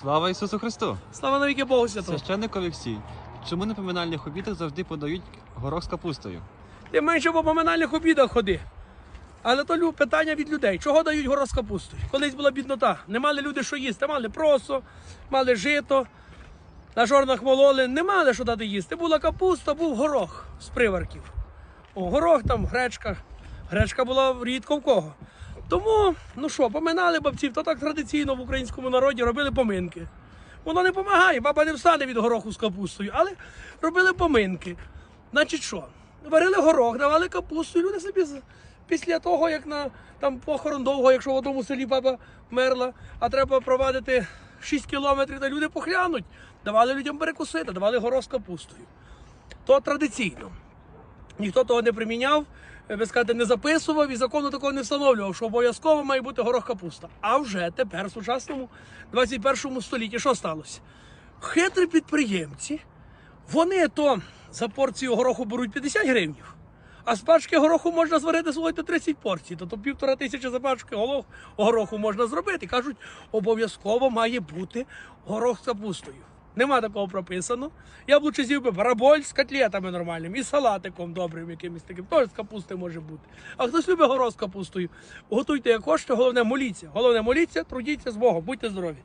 Слава Ісусу Христу! Слава навіки Богу святому. Священник Олексій. Чому на поминальних обідах завжди подають горох з капустою? Ти менше по поминальних обідах ходи. Але то питання від людей. Чого дають горох з капустою? Колись була біднота. Не мали люди що їсти. Мали просо, мали жито, на жорнах мололи. Не мали що дати їсти. Була капуста, був горох з приварків. О, горох там, гречка. Гречка була рідко в кого. Тому, ну що, поминали бабців, то так традиційно в українському народі робили поминки. Воно не допомагає, баба не встане від гороху з капустою, але робили поминки. Значить що? Варили горох, давали капусту, і люди собі після того, як на там похорон довго, якщо в одному селі баба вмерла, а треба провадити 6 кілометрів, то люди похлянуть. Давали людям перекусити, давали горох з капустою. То традиційно. Ніхто того не приміняв, е, ви скажете, не записував і закону такого не встановлював, що обов'язково має бути горох капуста. А вже тепер, в сучасному 21 столітті, що сталося? Хитрі підприємці, вони то за порцію гороху беруть 50 гривнів, а з пачки гороху можна зварити слухайте 30 порцій. Тобто півтора тисячі за пачки гороху можна зробити. Кажуть, обов'язково має бути горох з капустою. Нема такого прописано. Я б лучше з'їв би бараболь з котлетами нормальним і салатиком добрим якимось таким. Теж з капусти може бути. А хтось любить горох з капустою. Готуйте як хочете, головне моліться. Головне моліться, трудіться з Богом, будьте здорові.